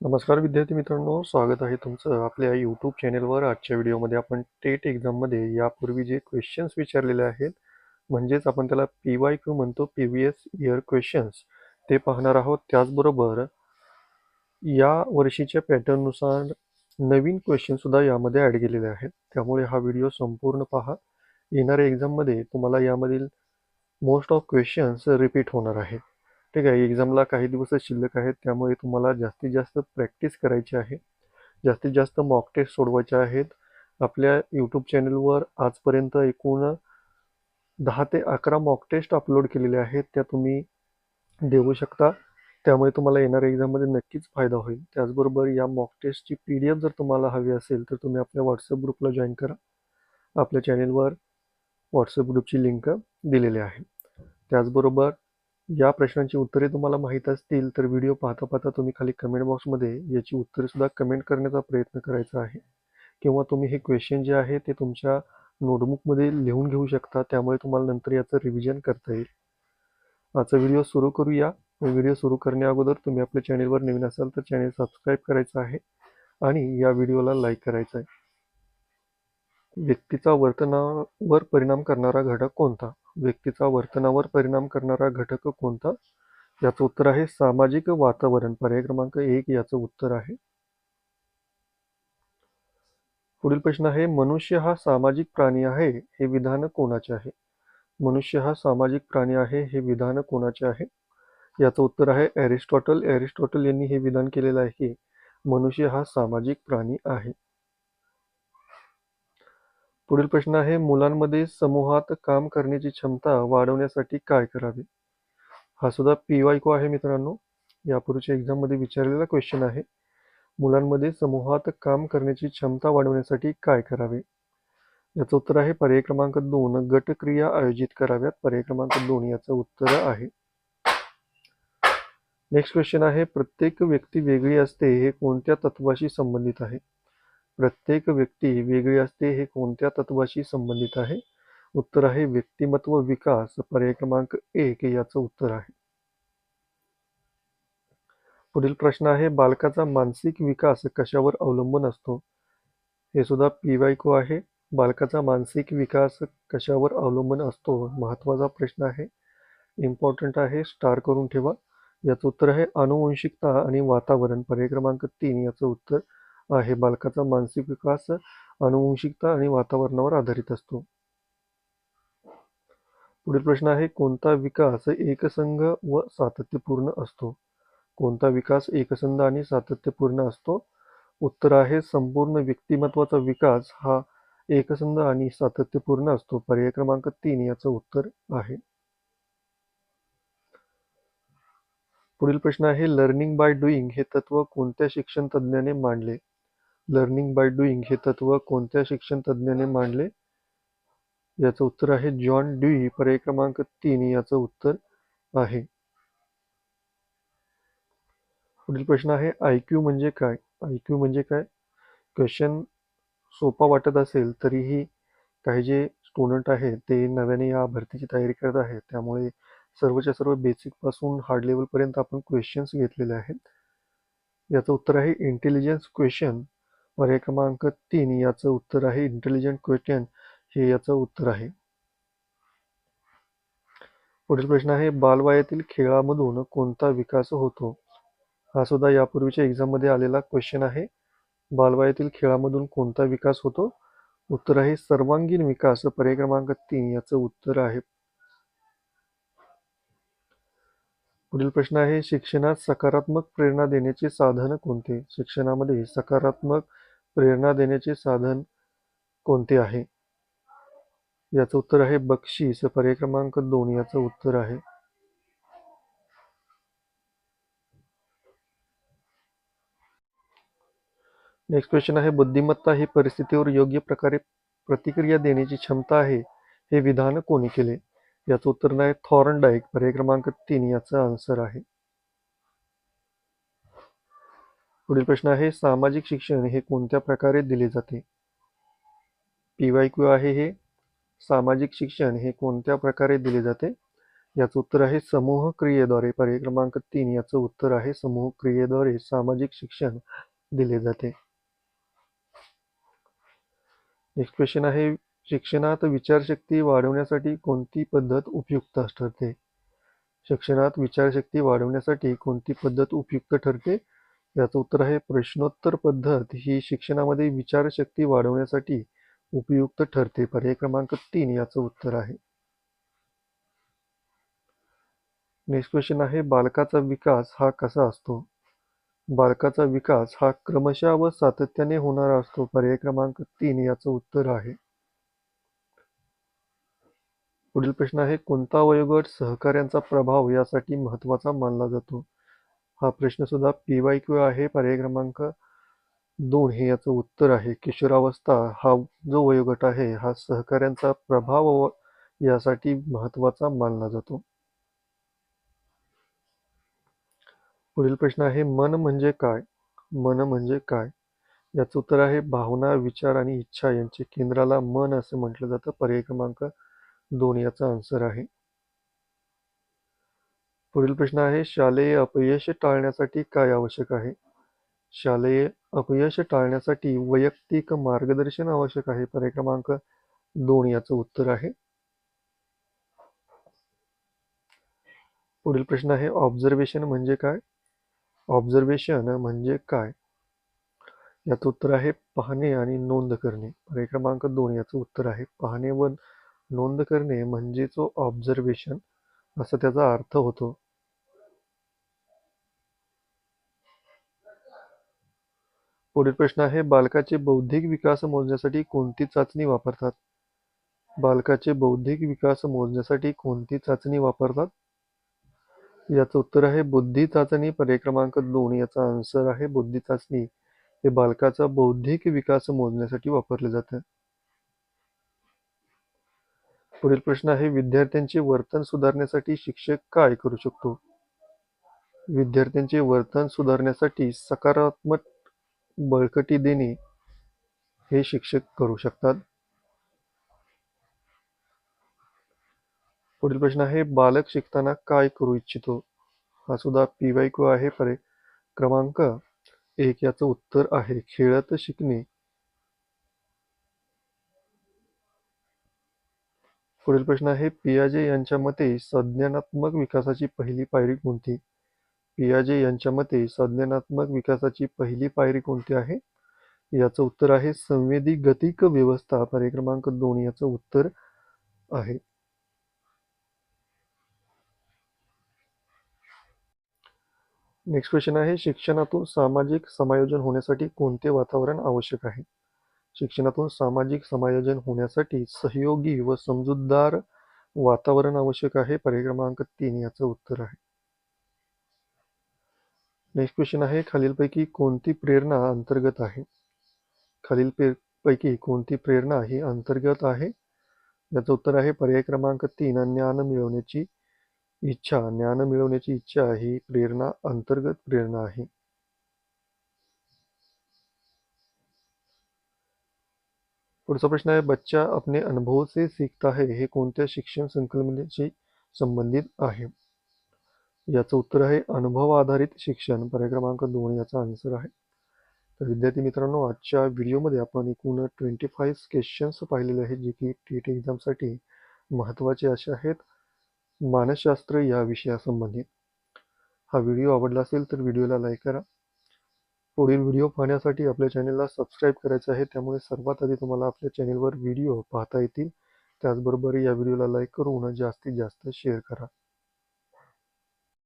नमस्कार विद्यार्थी मित्रांनो स्वागत आहे तुमचं आपल्या यूट्यूब चॅनेलवर आजच्या व्हिडिओमध्ये आपण टेट एक्झाममध्ये यापूर्वी जे क्वेश्चन्स विचारलेले आहेत म्हणजेच आपण त्याला पी वाय क्यू म्हणतो previous year questions ते पाहणार आहोत. त्याचबरोबर या वर्षीच्या पॅटर्ननुसार नवीन क्वेश्चनसुद्धा यामध्ये ॲड केलेले आहेत. त्यामुळे हा व्हिडिओ संपूर्ण पहा. येणाऱ्या एक्झाममध्ये तुम्हाला यामधील मोस्ट ऑफ क्वेश्चन्स रिपीट होणार आहेत. ठीक आहे एक्झामला काही दिवस शिल्लक आहेत त्यामुळे तुम्हाला जास्तीत जास्त प्रॅक्टिस करायची आहे. जास्तीत जास्त मॉक टेस्ट सोडवायचे आहेत. आपल्या यूट्यूब चॅनलवर आजपर्यंत एकूण दहा ते अकरा मॉक टेस्ट अपलोड केलेले आहेत त्या तुम्ही देऊ शकता. त्यामुळे तुम्हाला येणाऱ्या एक्झाममध्ये नक्कीच फायदा होईल. त्याचबरोबर या मॉक टेस्टची पी डी एफ जर तुम्हाला हवी असेल तर तुम्ही आपल्या व्हॉट्सअप ग्रुपला जॉईन करा. आपल्या चॅनेलवर व्हॉट्सअप ग्रुपची लिंक दिलेली आहे. त्याचबरोबर या प्रश्नांची उत्तरे तुम्हाला माहीत असतील तर व्हिडिओ पाहता पाहता तुम्ही खाली कमेंट बॉक्समध्ये याची उत्तरेसुद्धा कमेंट करण्याचा प्रयत्न करायचा आहे. किंवा तुम्ही हे क्वेश्चन जे आहे ते तुमच्या नोटबुकमध्ये लिहून घेऊ शकता त्यामुळे तुम्हाला नंतर याचं रिव्हिजन करता येईल. आजचा व्हिडिओ सुरू करूया. व्हिडिओ सुरू करण्या अगोदर तुम्ही आपल्या चॅनेलवर नवीन असाल तर चॅनेल सबस्क्राईब करायचं आहे आणि या व्हिडिओला लाईक करायचं आहे. व्यक्तीचा वर्तनावर परिणाम करणारा घटक कोणता? व्यक्तीचा वर्तनावर परिणाम करणारा घटक कोणता? याचं उत्तर आहे सामाजिक वातावरण. पर्याय क्रमांक एक याचं उत्तर आहे. पुढील प्रश्न आहे मनुष्य हा सामाजिक प्राणी आहे हे विधान कोणाचे आहे? मनुष्य हा सामाजिक प्राणी आहे हे विधान कोणाचे आहे? याचं उत्तर आहे एरिस्टॉटल एरिस्टॉटल यांनी हे विधान केलेलं आहे की मनुष्य हा सामाजिक प्राणी आहे. पुढील प्रश्न आहे मुलांमध्ये समूहात काम करण्याची क्षमता वाढवण्यासाठी काय करावे? हा सुद्धा पी वाय को आहे मित्रांनो. यापूर्वीच्या एक्झाममध्ये विचारलेला क्वेश्चन आहे. मुलांमध्ये समूहात काम करण्याची क्षमता वाढवण्यासाठी काय करावे? याचं उत्तर आहे पर्याय क्रमांक दोन गटक्रिया आयोजित कराव्यात. पर्याय क्रमांक दोन याचं उत्तर आहे. नेक्स्ट क्वेश्चन आहे प्रत्येक व्यक्ती वेगळी असते हे कोणत्या तत्वाशी संबंधित आहे? प्रत्येक व्यक्ती वेगळी असते हे कोणत्या तत्वाशी संबंधित आहे? उत्तर आहे व्यक्तिमत्व विकास पर्याय क्रमांक एक याचं उत्तर आहे. पुढील प्रश्न आहे बालकाचा मानसिक विकास कशावर अवलंबून असतो? हे सुद्धा पीवायको को आहे. बालकाचा मानसिक विकास कशावर अवलंबून असतो? महत्त्वाचा प्रश्न आहे. इम्पॉर्टंट आहे स्टार करून ठेवा. याचं उत्तर आहे अनुवंशिकता आणि वातावरण. पर्याय क्रमांक तीन याचं उत्तर आहे. बालकाचा मानसिक विकास अनुवंशिकता आणि वातावरणावर आधारित असतो. पुढील प्रश्न आहे कोणता विकास एकसंघ व सातत्यपूर्ण असतो? कोणता विकास एकसंध आणि सातत्यपूर्ण असतो? उत्तर आहे संपूर्ण व्यक्तिमत्वाचा विकास हा एकसंध आणि सातत्यपूर्ण असतो. पर्याय क्रमांक तीन याचं उत्तर आहे. पुढील प्रश्न आहे लर्निंग बाय डुईंग हे तत्व कोणत्या शिक्षण तज्ज्ञाने मांडले? लर्निंग बाय डुईंग हे तत्व कोणत्या शिक्षण तज्ज्ञाने मांडले? याचं उत्तर आहे जॉन ड्युई पर्याय क्रमांक तीन याचं उत्तर आहे. पुढील प्रश्न आहे आय क्यू म्हणजे काय? आय क्यू म्हणजे काय? क्वेश्चन सोपा वाटत असेल तरीही काही जे स्टुडंट आहेत ते नव्याने या भरतीची तयारी करत आहेत. त्यामुळे सर्वच्या सर्व बेसिकपासून हार्ड लेवलपर्यंत आपण क्वेश्चन्स घेतलेले आहेत. याचं उत्तर आहे इंटेलिजन्स क्वेश्चन पर्याय क्रमांक तीन याचं उत्तर आहे. इंटेलिजंट क्वेश्चन हे याचं उत्तर आहे. पुढील प्रश्न आहे बालवायातील खेळामधून कोणता विकास होतो? हा सुद्धा यापूर्वीच्या एक्झाममध्ये आलेला क्वेश्चन आहे. बालवायातील खेळामधून कोणता विकास होतो? उत्तर आहे सर्वांगीण विकास. पर्याय क्रमांक तीन याचं उत्तर आहे. पुढील प्रश्न आहे शिक्षणात सकारात्मक प्रेरणा देण्याचे साधन कोणते? शिक्षणामध्ये सकारात्मक प्रेरणा देण्याचे साधन कोणते आहे? याचं उत्तर आहे बक्षीस. पर्याय क्रमांक दोन याचं उत्तर आहे. नेक्स्ट क्वेश्चन आहे बुद्धिमत्ता ही परिस्थितीवर योग्य प्रकारे प्रतिक्रिया देण्याची क्षमता आहे हे विधान कोणी केले? याचं उत्तर नाही थॉर्न डाईक पर्याय क्रमांक तीन याचा आन्सर आहे. पुढील प्रश्न आहे सामाजिक शिक्षण हे कोणत्या प्रकारे दिले जाते? पी वाय क्यू आहे हे. सामाजिक शिक्षण हे कोणत्या प्रकारे दिले जाते? याचं उत्तर आहे समूह क्रियेद्वारे. पर्याय क्रमांक तीन याचं उत्तर आहे समूह क्रियेद्वारे सामाजिक शिक्षण दिले जाते. नेक्स्ट क्वेश्चन आहे शिक्षणात विचारशक्ती वाढवण्यासाठी कोणती पद्धत उपयुक्त ठरते? शिक्षणात विचारशक्ती वाढवण्यासाठी कोणती पद्धत उपयुक्त ठरते? याचं उत्तर आहे प्रश्नोत्तर पद्धत ही शिक्षणामध्ये विचारशक्ती वाढवण्यासाठी उपयुक्त ठरते. पर्याय क्रमांक तीन याचं उत्तर आहे. नेक्स्ट क्वेश्चन आहे बालकाचा विकास हा कसा असतो? बालकाचा विकास हा क्रमशः व सातत्याने होणारा असतो. पर्याय क्रमांक तीन याचं उत्तर आहे. पुढील प्रश्न आहे कोणता वयोगट सहकार्यांचा प्रभाव यासाठी महत्त्वाचा मानला जातो? हा प्रश्नसुद्धा पी वाय क्यू आहे पर्याय क्रमांक दोन हे याचं उत्तर आहे. किशोरावस्था हा जो वयोगट आहे हा सहकाऱ्यांचा प्रभाव यासाठी महत्त्वाचा मानला जातो. पुढील प्रश्न आहे मन म्हणजे काय? मन म्हणजे काय? याचं उत्तर आहे भावना विचार आणि इच्छा यांचे केंद्राला मन असे म्हटलं जातं. पर्याय क्रमांक दोन याचा आन्सर आहे. पुढील प्रश्न आहे शालेय अपयश टाळण्यासाठी काय आवश्यक आहे? शालेय अपयश टाळण्यासाठी वैयक्तिक मार्गदर्शन आवश्यक आहे? पर्याय क्रमांक दोन याचं उत्तर आहे. पुढील प्रश्न आहे ऑब्झर्वेशन म्हणजे काय? ऑब्झर्वेशन म्हणजे काय? याचं उत्तर आहे पाहणे आणि नोंद करणे. पर्याय क्रमांक दोन याचं उत्तर आहे पाहणे व नोंद करणे म्हणजे जो ऑब्झर्वेशन असा त्याचा अर्थ होतो. पुढील प्रश्न आहे बालकाचे बौद्धिक विकास मोजण्यासाठी कोणती चाचणी वापरतात? बालकाचे बौद्धिक विकास मोजण्यासाठी कोणती चाचणी वापरतात? याचं उत्तर आहे बुद्धी चाचणी पर्याय क्रमांक दोन याचा आन्सर आहे बुद्धी चाचणी हे बालकाचा बौद्धिक विकास मोजण्यासाठी वापरले जातं. पुढील प्रश्न आहे विद्यार्थ्यांचे वर्तन सुधारण्यासाठी शिक्षक काय करू शकतो? विद्यार्थ्यांचे वर्तन सुधारण्यासाठी सकारात्मक बळकटी देणे हे शिक्षक करू शकतात. पुढील प्रश्न आहे बालक शिकताना काय करू इच्छितो? हा सुद्धा पी वाय क्यू आहे परे क्रमांक एक याचं उत्तर आहे खेळत शिकणे. पुढील प्रश्न आहे. पियाजे यांच्या मते संज्ञानात्मक विकासाची पहिली पायरी कोणती? पियाजे यांच्या मते संज्ञानात्मक विकासाची पहिली पायरी कोणती आहे? याचं उत्तर आहे संवेदी गतिक व्यवस्था पर्याय क्रमांक दोन याचं उत्तर आहे. नेक्स्ट क्वेश्चन आहे शिक्षणातून सामाजिक समायोजन होण्यासाठी कोणते वातावरण आवश्यक आहे? शिक्षणातून सामाजिक समायोजन होण्यासाठी सहयोगी व समजूतदार वातावरण आवश्यक आहे. पर्याय क्रमांक तीन याचं उत्तर आहे. नेक्स्ट क्वेश्चन आहे खालीलपैकी कोणती प्रेरणा अंतर्गत आहे? खालील पैकी कोणती प्रेरणा ही अंतर्गत आहे? याचं उत्तर आहे पर्याय क्रमांक तीन ज्ञान मिळवण्याची इच्छा. ज्ञान मिळवण्याची इच्छा ही प्रेरणा अंतर्गत प्रेरणा आहे. पुढचा प्रश्न आहे बच्चा अपने अनुभव से सीखता है हे कोणत्या शिक्षण संकल्पनेशी संबंधित आहे? याचं उत्तर आहे अनुभव आधारित शिक्षण पर्याय क्रमांक दोन याचा आन्सर आहे. तर विद्यार्थी मित्रांनो आजच्या व्हिडिओमध्ये आपण एकूण ट्वेंटी फाईव्ह क्वेश्चन्स पाहिलेले आहेत जे की टी टी एक्झामसाठी महत्त्वाचे असे आहेत. मानसशास्त्र या विषयासंबंधित हा व्हिडिओ आवडला असेल तर व्हिडिओला लाईक करा. पुढील व्हिडिओ पाहण्यासाठी आपल्या चॅनलला सबस्क्राईब करायचं आहे. त्यामुळे सर्वात आधी तुम्हाला आपल्या चॅनलवर व्हिडिओ पाहता येतील. त्याचबरोबर या व्हिडिओला लाईक करून जास्तीत जास्त शेअर करा.